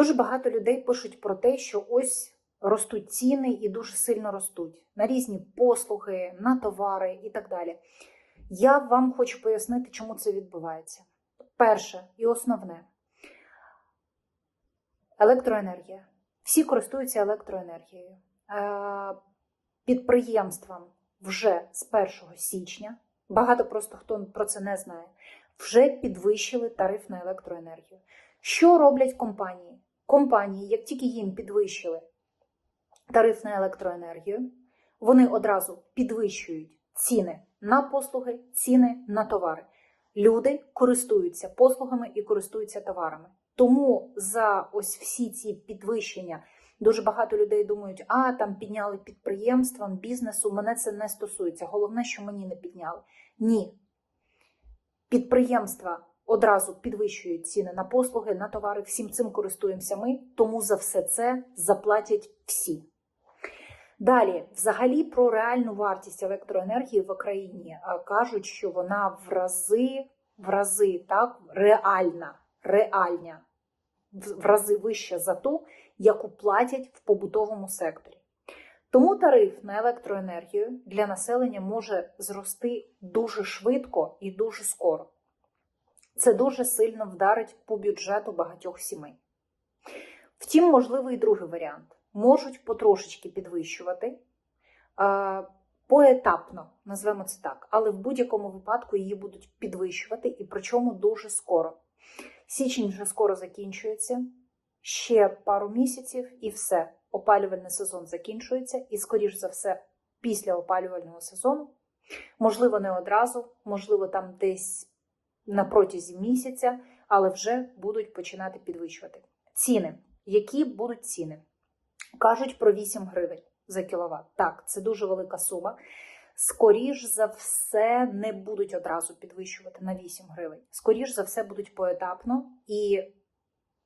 Дуже багато людей пишуть про те, що ось ростуть ціни і дуже сильно ростуть на різні послуги, на товари і так далі. Я вам хочу пояснити, чому це відбувається. Перше і основне електроенергія. Всі користуються електроенергією. Е, Підприємствам вже з 1 січня, багато просто хто про це не знає, вже підвищили тариф на електроенергію. Що роблять компанії? Компанії, як тільки їм підвищили тариф на електроенергію, вони одразу підвищують ціни на послуги, ціни на товари. Люди користуються послугами і користуються товарами. Тому за ось всі ці підвищення дуже багато людей думають, а там підняли підприємствам, бізнесу, мене це не стосується. Головне, що мені не підняли. Ні. Підприємства одразу підвищують ціни на послуги, на товари. Всім цим користуємося ми, тому за все це заплатять всі. Далі, взагалі, про реальну вартість електроенергії в Україні кажуть, що вона в рази, в рази так, реальна, реальна, в рази вища за ту, яку платять в побутовому секторі. Тому тариф на електроенергію для населення може зрости дуже швидко і дуже скоро. Це дуже сильно вдарить по бюджету багатьох сімей. Втім, можливий і другий варіант. Можуть потрошечки підвищувати поетапно, назвемо це так, але в будь-якому випадку її будуть підвищувати і причому дуже скоро. Січень вже скоро закінчується, ще пару місяців і все. Опалювальний сезон закінчується, і, скоріш за все, після опалювального сезону, можливо, не одразу, можливо, там десь на протязі місяця, але вже будуть починати підвищувати. Ціни. Які будуть ціни? Кажуть про 8 гривень за кіловат. Так, це дуже велика сума. Скоріш за все, не будуть одразу підвищувати на 8 гривень. Скоріш за все, будуть поетапно. І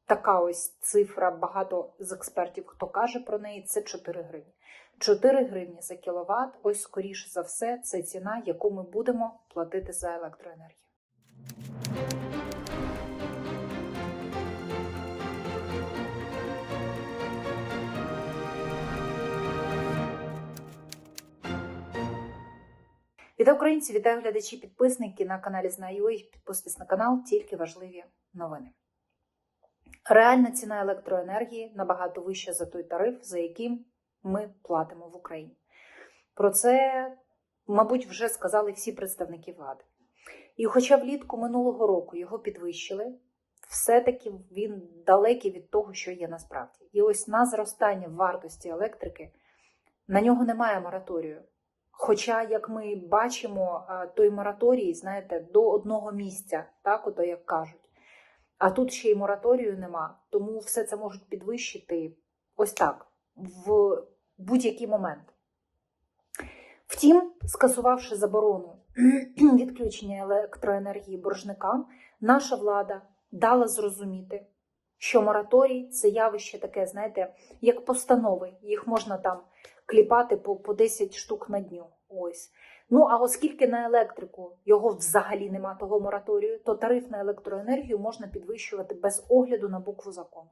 така ось цифра, багато з експертів, хто каже про неї, це 4 гривні. 4 гривні за кіловат, ось скоріш за все, це ціна, яку ми будемо платити за електроенергію. Вітаю українці, вітаю глядачі, підписники на каналі Знаю. Підписуйтесь на канал, тільки важливі новини. Реальна ціна електроенергії набагато вища за той тариф, за яким ми платимо в Україні. Про це, мабуть, вже сказали всі представники влади. І хоча влітку минулого року його підвищили, все-таки він далекий від того, що є насправді. І ось на зростання вартості електрики на нього немає мораторію. Хоча, як ми бачимо, той мораторій, знаєте, до одного місця, так, ото як кажуть. А тут ще й мораторію нема, тому все це можуть підвищити ось так, в будь-який момент. Втім, скасувавши заборону відключення електроенергії боржникам, наша влада дала зрозуміти, що мораторій це явище таке, знаєте, як постанови, їх можна там кліпати по, по 10 штук на дню. Ось. Ну а оскільки на електрику його взагалі нема того мораторію, то тариф на електроенергію можна підвищувати без огляду на букву закону.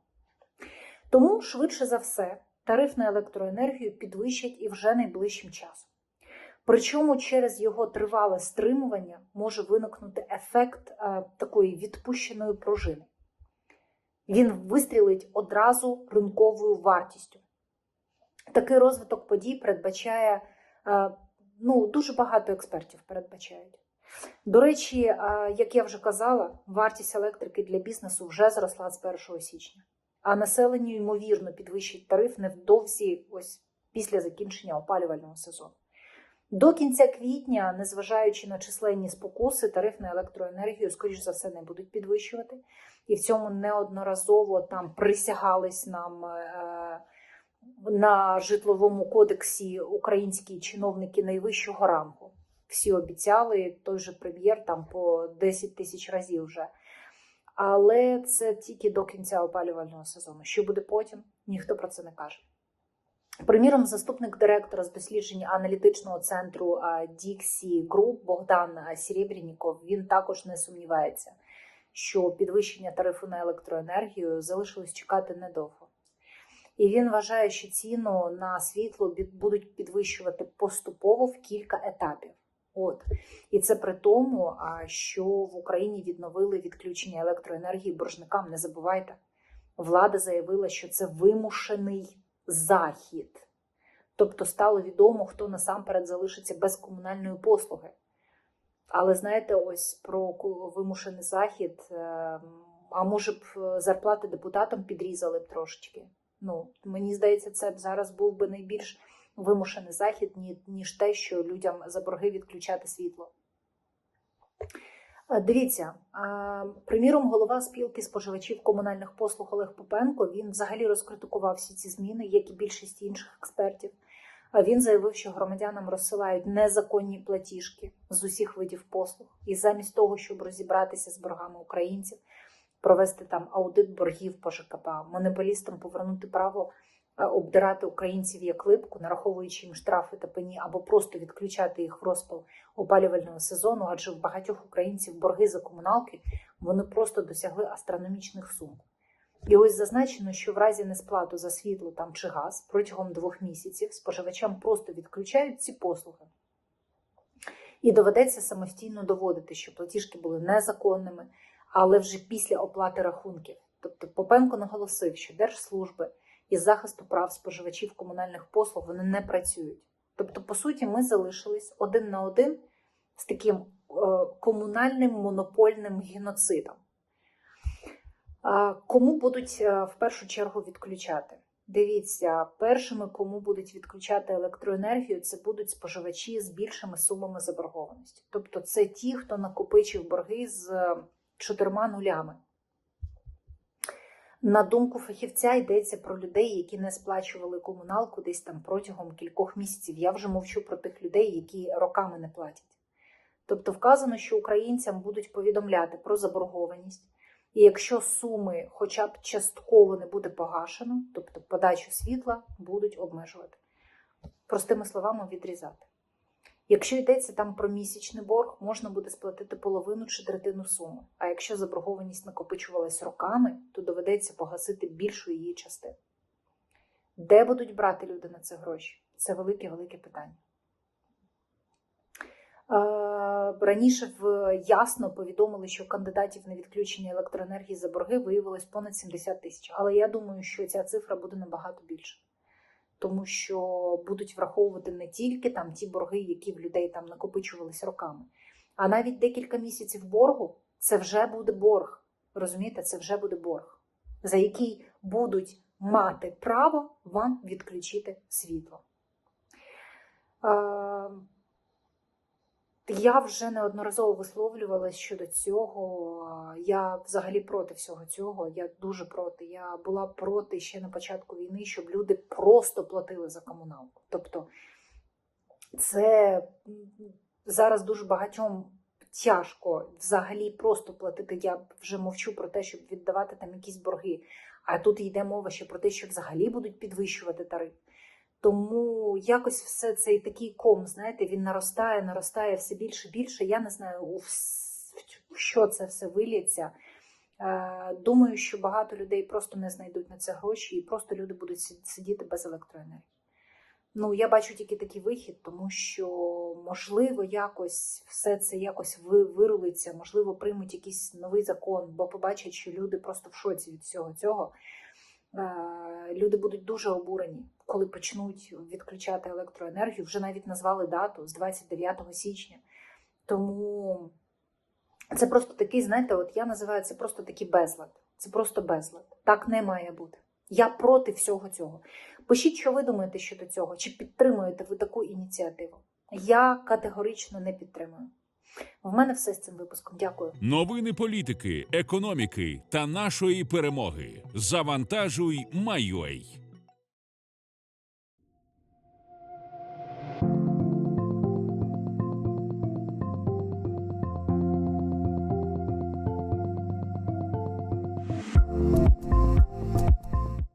Тому, швидше за все, тариф на електроенергію підвищать і вже найближчим часом. Причому через його тривале стримування може виникнути ефект е, такої відпущеної пружини. Він вистрілить одразу ринковою вартістю. Такий розвиток подій передбачає, е, ну, дуже багато експертів передбачають. До речі, е, як я вже казала, вартість електрики для бізнесу вже зросла з 1 січня, а населенню, ймовірно, підвищить тариф невдовзі ось після закінчення опалювального сезону. До кінця квітня, незважаючи на численні спокуси, тариф на електроенергію, скоріш за все, не будуть підвищувати. І в цьому неодноразово там присягались нам е, на житловому кодексі українські чиновники найвищого рангу. Всі обіцяли, той же прем'єр там по 10 тисяч разів вже. Але це тільки до кінця опалювального сезону. Що буде потім, ніхто про це не каже. Приміром, заступник директора з дослідження аналітичного центру Dixie Group Богдан Серебряніков, він також не сумнівається, що підвищення тарифу на електроенергію залишилось чекати недовго. І він вважає, що ціну на світло будуть підвищувати поступово в кілька етапів. От і це при тому, що в Україні відновили відключення електроенергії боржникам. Не забувайте, влада заявила, що це вимушений захід. Тобто стало відомо, хто насамперед залишиться без комунальної послуги. Але знаєте, ось про вимушений захід, е, а може б е, зарплати депутатам підрізали б трошечки. Ну, мені здається, це б зараз був би найбільш вимушений захід, ніж те, що людям за борги відключати світло. Е, Дивіться, приміром, голова спілки споживачів комунальних послуг Олег Попенко він взагалі розкритикував всі ці зміни, як і більшість інших експертів. Він заявив, що громадянам розсилають незаконні платіжки з усіх видів послуг, і замість того, щоб розібратися з боргами українців, провести там аудит боргів по ЖКП, монополістам повернути право е, обдирати українців як липку, нараховуючи їм штрафи та пені, або просто відключати їх в розпал опалювального сезону, адже в багатьох українців борги за комуналки вони просто досягли астрономічних сум. І ось зазначено, що в разі несплату за світло там чи газ протягом двох місяців споживачам просто відключають ці послуги. І доведеться самостійно доводити, що платіжки були незаконними, але вже після оплати рахунків. Тобто Попенко наголосив, що держслужби із захисту прав споживачів комунальних послуг вони не працюють. Тобто, по суті, ми залишились один на один з таким е, комунальним монопольним геноцидом. Кому будуть е, в першу чергу відключати? Дивіться, першими, кому будуть відключати електроенергію, це будуть споживачі з більшими сумами заборгованості. Тобто, це ті, хто накопичив борги з е, чотирма нулями. На думку фахівця, йдеться про людей, які не сплачували комуналку десь там протягом кількох місяців. Я вже мовчу про тих людей, які роками не платять. Тобто вказано, що українцям будуть повідомляти про заборгованість. І якщо суми хоча б частково не буде погашено, тобто подачу світла будуть обмежувати. Простими словами, відрізати. Якщо йдеться там про місячний борг, можна буде сплатити половину чи третину суми. А якщо заборгованість накопичувалась роками, то доведеться погасити більшу її частину. Де будуть брати люди на це гроші? Це велике-велике питання. Е, Раніше в ясно повідомили, що кандидатів на відключення електроенергії за борги виявилось понад 70 тисяч. Але я думаю, що ця цифра буде набагато більше, тому що будуть враховувати не тільки там ті борги, які в людей там накопичувалися роками, а навіть декілька місяців боргу це вже буде борг. Розумієте, це вже буде борг, за який будуть мати право вам відключити світло. Я вже неодноразово висловлювалася щодо цього. Я взагалі проти всього цього. Я дуже проти. Я була проти ще на початку війни, щоб люди просто платили за комуналку. Тобто, це зараз дуже багатьом тяжко взагалі просто платити. Я вже мовчу про те, щоб віддавати там якісь борги. А тут йде мова ще про те, що взагалі будуть підвищувати тариф. Тому якось все цей такий ком, знаєте, він наростає, наростає все більше більше. Я не знаю, у що це все виліться. Е, Думаю, що багато людей просто не знайдуть на це гроші, і просто люди будуть сидіти без електроенергії. Ну, я бачу тільки такий вихід, тому що можливо якось все це якось вирулиться, можливо, приймуть якийсь новий закон, бо побачать, що люди просто в шоці від всього цього. Е, Люди будуть дуже обурені, коли почнуть відключати електроенергію. Вже навіть назвали дату з 29 січня. Тому це просто такий, знаєте, от я називаю це просто такий безлад. Це просто безлад. Так не має бути. Я проти всього цього. Пишіть, що ви думаєте щодо цього, чи підтримуєте ви таку ініціативу. Я категорично не підтримую. В мене все з цим випуском. Дякую. Новини політики, економіки та нашої перемоги. Завантажуй, майой.